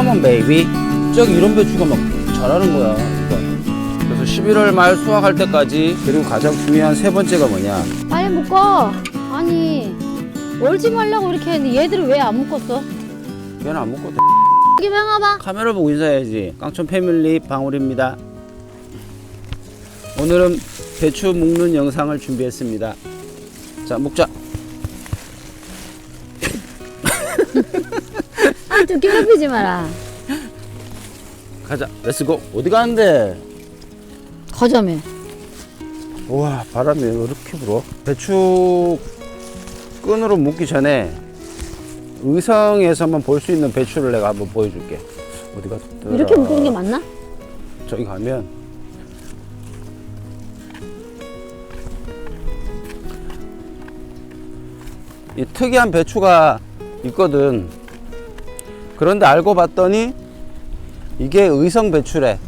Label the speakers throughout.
Speaker 1: 컴온 베이비 저기 이런 배추가 막 자라는 거야 이거. 그래서 11월 말 수확할 때까지 그리고 가장 중요한 세 번째가 뭐냐
Speaker 2: 빨리 묶어. 아니 얼지 말라고 이렇게 했는데 얘들은 왜안 묶었어?
Speaker 1: 얘는 안 먹고
Speaker 2: 여기 명아봐.
Speaker 1: 카메라 보고 인사해야지 깡촌 패밀리 방울입니다 오늘은 배추 묶는 영상을 준비했습니다 자 묶자
Speaker 2: 좀 괴롭히지 마라.
Speaker 1: 가자 렛츠고 어디 가는데
Speaker 2: 거점에.
Speaker 1: 우와 바람이 왜 이렇게 불어 배추 끈으로 묶기 전에 의성에서만 볼 수 있는 배추를 내가 한번 보여줄게 어디 갔더라
Speaker 2: 이렇게 묶는 게 맞나?
Speaker 1: 저기 가면 이 특이한 배추가 있거든 그런데 알고 봤더니 이게 의성 배추래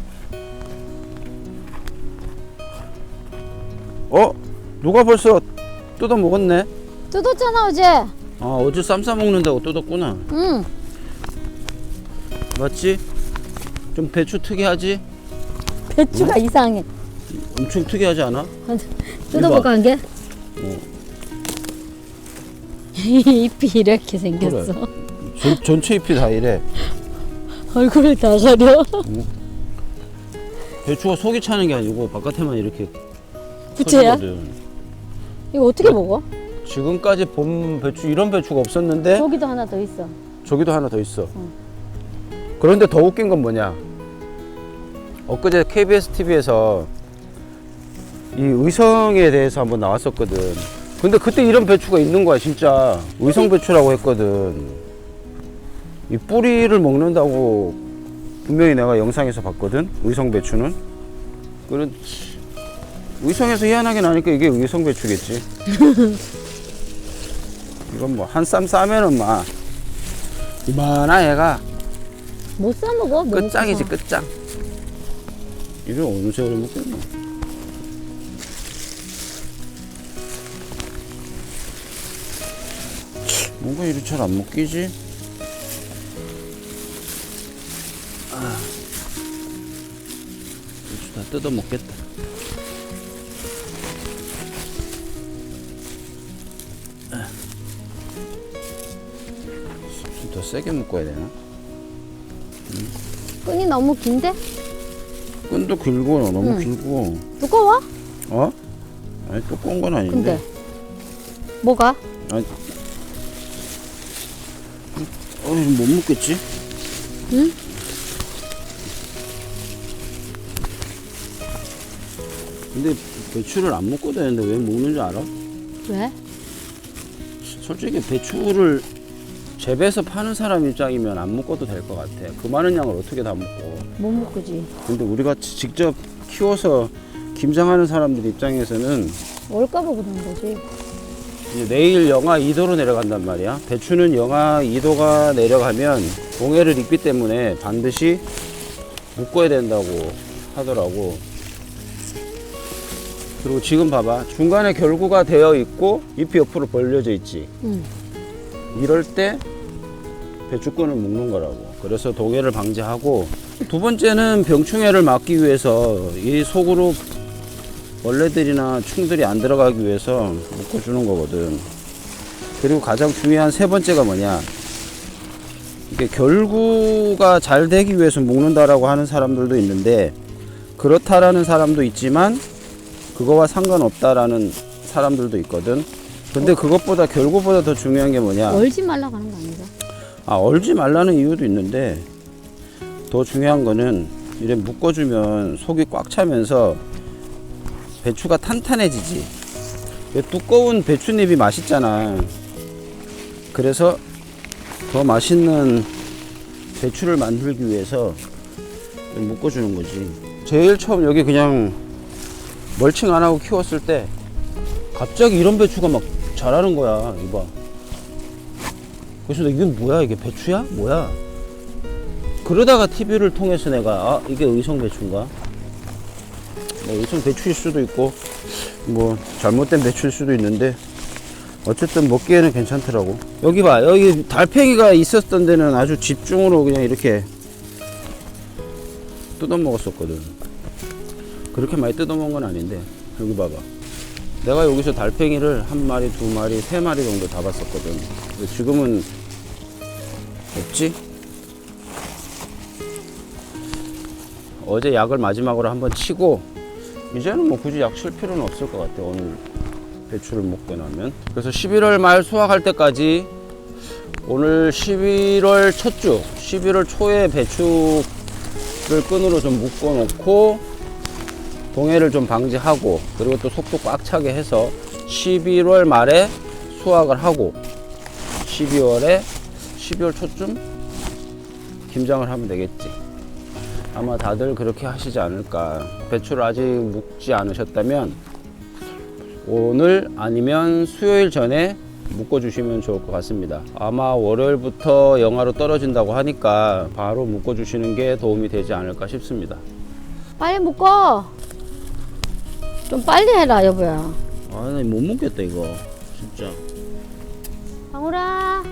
Speaker 1: 어? 누가 벌써 뜯어 먹었네
Speaker 2: 뜯었잖아 어제.
Speaker 1: 아 어제 쌈 싸 먹는다고 뜯었구나
Speaker 2: 응.
Speaker 1: 맞지? 좀 배추 특이하지?
Speaker 2: 배추가 이상해.
Speaker 1: 엄청 특이하지 않아?
Speaker 2: 뜯어볼까 한 게?
Speaker 1: 어.
Speaker 2: 잎이 이렇게 생겼어.
Speaker 1: 전, 전체 잎이 다 이래
Speaker 2: 얼굴을 다 가려.
Speaker 1: 배추가 속이 차는 게 아니고 바깥에만 이렇게
Speaker 2: 부채야?
Speaker 1: 터지거든.
Speaker 2: 이거 어떻게 먹어?
Speaker 1: 지금까지 본 배추 이런 배추가 없었는데
Speaker 2: 저기도 하나 더 있어.
Speaker 1: 저기도 하나 더 있어. 그런데 더 웃긴 건 뭐냐? 엊그제 KBS TV에서 이 의성에 대해서 한번 나왔었거든. 근데 그때 이런 배추가 있는 거야, 진짜. 의성 배추라고 했거든. 이 뿌리를 먹는다고 분명히 내가 영상에서 봤거든. 의성 배추는. 그렇지. 의성에서 희한하게 나니까 이게 의성 배추겠지. 이건 뭐 한 쌈 싸면은 막 이만한 애가
Speaker 2: 못사 먹어. 뭐
Speaker 1: 끝장이지
Speaker 2: 먹고서.
Speaker 1: 끝장 이를 어느 세월에 먹겠노 뭔가 이리 잘 안 먹기지 뜯어 먹겠다 아. 좀더 세게 묶어야 되나?
Speaker 2: 끈이 너무 긴데?
Speaker 1: 끈도 길고 너무
Speaker 2: 응.
Speaker 1: 길고
Speaker 2: 두꺼워?
Speaker 1: 어? 아니 두꺼운 건 아닌데
Speaker 2: 근데 뭐가?
Speaker 1: 아니 어, 못 먹겠지?
Speaker 2: 응?
Speaker 1: 근데 배추를 안 먹고 되는데 왜 먹는 줄 알아?
Speaker 2: 왜?
Speaker 1: 솔직히 배추를 재배해서 파는 사람 입장이면 안 먹어도 될 것 같아 그 많은 양을 어떻게 다 먹고
Speaker 2: 못 먹지.
Speaker 1: 근데 우리가 직접 키워서 김장하는 사람들 입장에서는
Speaker 2: 올까봐 그런 거지.
Speaker 1: 이제 내일 영하 2도로 내려간단 말이야. 배추는 영하 2도가 내려가면 동해를 입기 때문에 반드시 묶어야 된다고 하더라고. 그리고 지금 봐봐. 중간에 결구가 되어 있고 잎이 옆으로 벌려져 있지.
Speaker 2: 응.
Speaker 1: 이럴 때 배추끈을 묶는 거라고. 그래서 동해를 방지하고 두 번째는 병충해를 막기 위해서 이 속으로 벌레들이나 충들이 안 들어가기 위해서 묶어주는 거거든. 그리고 가장 중요한 세 번째가 뭐냐. 이게 결구가 잘 되기 위해서 묶는다라고 하는 사람들도 있는데 그렇다라는 사람도 있지만 그거와 상관없다라는 사람들도 있거든. 근데 그것보다 결구보다 더 중요한 게 뭐냐.
Speaker 2: 얼지 말라고 하는 거 아닌가?
Speaker 1: 아, 얼지 말라는 이유도 있는데 더 중요한 거는 이래 묶어주면 속이 꽉 차면서 배추가 탄탄해지지. 이 두꺼운 배추잎이 맛있잖아. 그래서 더 맛있는 배추를 만들기 위해서 묶어주는 거지. 제일 처음 여기 그냥 멀칭 안 하고 키웠을 때 갑자기 이런 배추가 막 자라는 거야. 이봐. 그래서 이게 뭐야 이게 배추야? 뭐야? 그러다가 TV를 통해서 내가 아 이게 의성 배추인가? 뭐 의성 배추일 수도 있고 뭐 잘못된 배추일 수도 있는데 어쨌든 먹기에는 괜찮더라고. 여기 봐 여기 달팽이가 있었던 데는 아주 집중으로 그냥 이렇게 뜯어 먹었었거든. 그렇게 많이 뜯어 먹은 건 아닌데 여기 봐봐. 내가 여기서 달팽이를 한 마리, 두 마리, 세 마리 정도 잡았었거든. 근데 지금은 없지? 어제 약을 마지막으로 한번 치고 이제는 뭐 굳이 약 칠 필요는 없을 것 같아 오늘 배추를 먹고 나면 그래서 11월 말 수확할 때까지 오늘 11월 첫 주 11월 초에 배추를 끈으로 좀 묶어 놓고 동해를 좀 방지하고 그리고 또 속도 꽉 차게 해서 11월 말에 수확을 하고 12월에 12월 초쯤 김장을 하면 되겠지. 아마 다들 그렇게 하시지 않을까. 배추를 아직 묶지 않으셨다면 오늘 아니면 수요일 전에 묶어주시면 좋을 것 같습니다. 아마 월요일부터 영하로 떨어진다고 하니까 바로 묶어주시는 게 도움이 되지 않을까 싶습니다.
Speaker 2: 빨리 묶어. 좀 빨리 해라 여보야.
Speaker 1: 아, 나못 묶겠다 이거. 진짜.
Speaker 2: 방울아.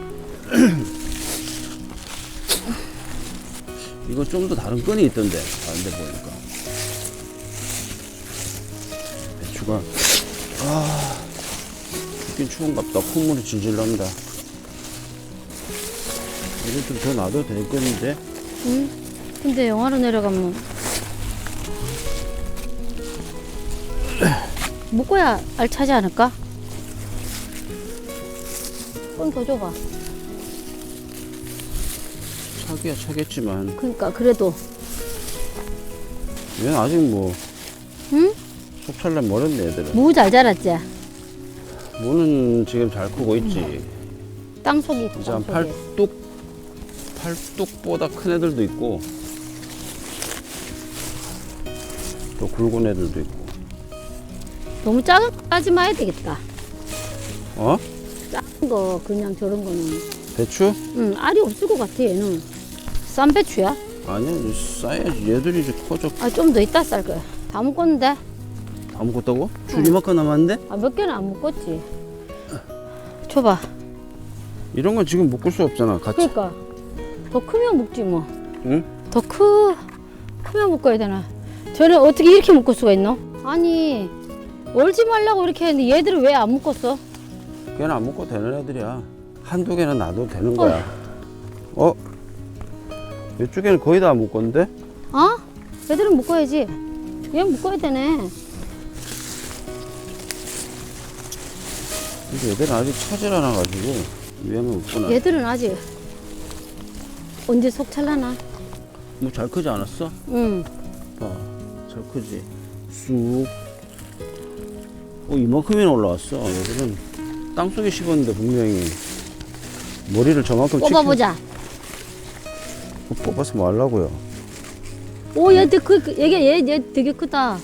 Speaker 1: 이거 좀 더 다른 끈이 있던데 다른 데 보니까 배추가 아 춥긴 추운갑다 콧물이 질질 납니다 이거 좀 더 놔도 될 끈인데
Speaker 2: 응? 근데 영화로 내려가면 묶어야 알차지 않을까? 끈 더 줘봐.
Speaker 1: 차기야 차겠지만
Speaker 2: 그러니까 그래도
Speaker 1: 얘는 아직 뭐
Speaker 2: 응?
Speaker 1: 속찰날 멀었네 얘들은
Speaker 2: 무 잘 자랐지?
Speaker 1: 무는 지금 잘 크고 있지
Speaker 2: 땅 속이
Speaker 1: 이제
Speaker 2: 속이.
Speaker 1: 팔뚝 팔뚝보다 큰 애들도 있고 또 굵은 애들도 있고
Speaker 2: 너무 작은 거 까지 마야 되겠다.
Speaker 1: 어?
Speaker 2: 작은 거 그냥 저런 거는
Speaker 1: 배추?
Speaker 2: 응 알이 없을 것 같아 얘는. 쌈 배추야?
Speaker 1: 아니야 싸야지 얘들이 이제 커져
Speaker 2: 아 좀더 있다 쌀 거야. 다 묶었는데?
Speaker 1: 다 먹었다고? 줄 이만큼 남았는데?
Speaker 2: 아 몇 개는 안 묶었지. 줘봐.
Speaker 1: 이런 건 지금 묶을 수 없잖아 같이
Speaker 2: 그러니까 더 크면 묶지 뭐.
Speaker 1: 응?
Speaker 2: 더 크, 크면 묶어야 되나? 저는 어떻게 이렇게 묶을 수가 있노? 아니, 얼지 말라고 이렇게 했는데 얘들은 왜 안 묶었어?
Speaker 1: 걔는 안 묶어도 되는 애들이야 한두 개는 놔도 되는 거야 어? 이쪽에는 거의 다 묶었는데?
Speaker 2: 어? 얘들은 묶어야지. 얘 묶어야 되네.
Speaker 1: 근데 얘들은 아직 차질 않아가지고 위에만 묶구나
Speaker 2: 얘들은 아직 언제 속 찰라나?
Speaker 1: 뭐 잘 크지 않았어?
Speaker 2: 응.
Speaker 1: 봐 잘 크지 쑥 어, 이만큼이나 올라왔어 얘들은 땅속에 심었는데 분명히 머리를 저만큼
Speaker 2: 뽑아보자.
Speaker 1: 찍혀- 뽑아서 뭐 하려고요
Speaker 2: 오, 얘 되게, 크- 얘게 얘, 얘 되게 크다.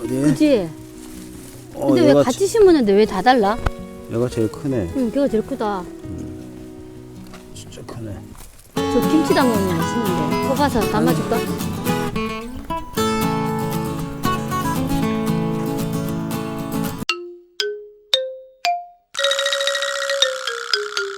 Speaker 1: 어디?
Speaker 2: 그지?
Speaker 1: 어,
Speaker 2: 근데 왜
Speaker 1: 얘가,
Speaker 2: 같이 심었는데 왜 다 달라?
Speaker 1: 얘가 제일 크네
Speaker 2: 응, 걔가 제일 크다.
Speaker 1: 진짜 크네
Speaker 2: 저 김치 안 심는데. 뽑아서 담아줄까?